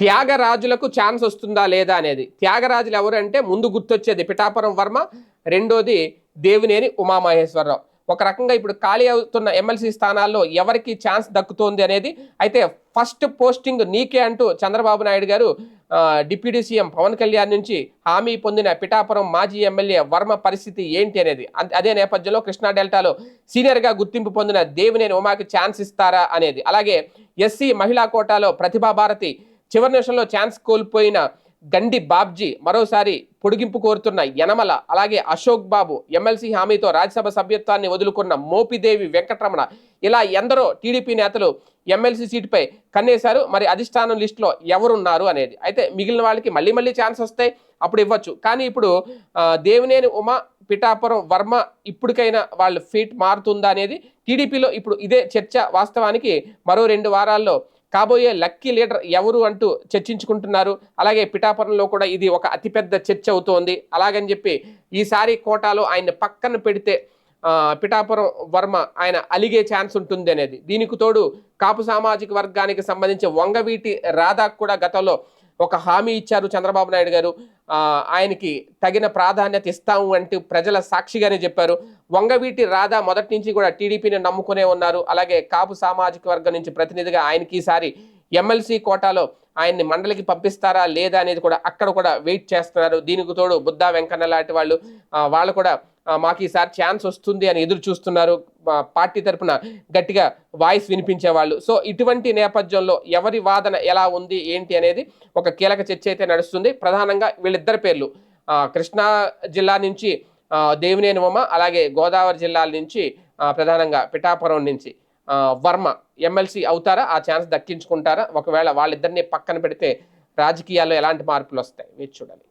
త్యాగరాజులకు chance వస్తుందా లేదా అనేది. త్యాగరాజులు ఎవరంటే ముందు గుర్తొచ్చేది పిఠాపురం వర్మ రెండోది దేవినేని ఉమామహేశ్వరరావు. ఒక రకంగా ఇప్పుడు ఖాళీ అవుతున్న ఎమ్మెల్సీ స్థానాల్లో ఎవరికి ఛాన్స్ దక్కుతోంది అనేది. అయితే ఫస్ట్ పోస్టింగ్ నీకే అంటూ చంద్రబాబు నాయుడు గారు డిప్యూటీ సీఎం పవన్ కళ్యాణ్ నుంచి హామీ పొందిన పిఠాపురం మాజీ ఎమ్మెల్యే వర్మ పరిస్థితి ఏంటి అనేది. అదే నేపథ్యంలో కృష్ణా డెల్టాలో సీనియర్గా గుర్తింపు పొందిన దేవినేని ఉమాకి ఛాన్స్ ఇస్తారా అనేది. అలాగే ఎస్సీ మహిళా కోటాలో ప్రతిభా భారతి చివరి నిమిషంలో ఛాన్స్ కోల్పోయిన గండి బాబ్జీ మరోసారి పొడిగింపు కోరుతున్న యనమల అలాగే అశోక్ బాబు ఎమ్మెల్సీ హామీతో రాజ్యసభ సభ్యత్వాన్ని వదులుకున్న మోపిదేవి వెంకటరమణ. ఇలా ఎందరో టీడీపీ నేతలు ఎమ్మెల్సీ సీటుపై కన్నేశారు. మరి అధిష్టానం లిస్టులో ఎవరున్నారు అనేది. అయితే మిగిలిన వాళ్ళకి మళ్ళీ మళ్ళీ ఛాన్స్ వస్తాయి. అప్పుడు ఇవ్వచ్చు. కానీ ఇప్పుడు దేవినేని ఉమ పిఠాపురం వర్మ ఇప్పటికైనా వాళ్ళు ఫీట్ మారుతుందా అనేది టీడీపీలో ఇప్పుడు ఇదే చర్చ వాస్తవానికి మరో రెండు వారాల్లో కాబోయే లక్కీ లీడర్ ఎవరు అంటూ చర్చించుకుంటున్నారు. అలాగే పిఠాపురంలో కూడా ఇది ఒక అతిపెద్ద చర్చ అవుతోంది. అలాగని చెప్పి ఈసారి కోటాలో ఆయన పక్కన పెడితే పిఠాపురం వర్మ ఆయన అలిగే ఛాన్స్ ఉంటుంది అనేది. దీనికి తోడు కాపు సామాజిక వర్గానికి సంబంధించి వంగవీటి రాధాకు కూడా గతంలో ఒక హామీ ఇచ్చారు చంద్రబాబు నాయుడు గారు. ఆయనకి తగిన ప్రాధాన్యత ఇస్తాము అంటూ ప్రజల సాక్షిగానే చెప్పారు. వంగవీటి రాధా మొదటి నుంచి కూడా టీడీపీని నమ్ముకునే ఉన్నారు. అలాగే కాపు సామాజిక వర్గం నుంచి ప్రతినిధిగా ఆయనకి ఈసారి ఎమ్మెల్సీ కోటాలో ఆయన్ని మండలికి పంపిస్తారా లేదా అనేది కూడా అక్కడ కూడా వెయిట్ చేస్తున్నారు. దీనికి తోడు బుద్ధా వెంకన్న లాంటి వాళ్ళు వాళ్ళు కూడా మాకు ఈసారి ఛాన్స్ వస్తుంది అని ఎదురు చూస్తున్నారు. పార్టీ తరపున గట్టిగా వాయిస్ వినిపించే వాళ్ళు సో ఇటువంటి నేపథ్యంలో ఎవరి వాదన ఎలా ఉంది ఏంటి అనేది ఒక కీలక చర్చ అయితే నడుస్తుంది. ప్రధానంగా వీళ్ళిద్దరి పేర్లు కృష్ణా జిల్లా నుంచి దేవినేని ఉమ అలాగే గోదావరి జిల్లాల నుంచి ప్రధానంగా పిఠాపురం నుంచి. వర్మ ఎమ్మెల్సీ అవుతారా? ఆ ఛాన్స్ దక్కించుకుంటారా? ఒకవేళ వాళ్ళిద్దరిని పక్కన పెడితే రాజకీయాల్లో ఎలాంటి మార్పులు వస్తాయి? వేచి చూడాలి.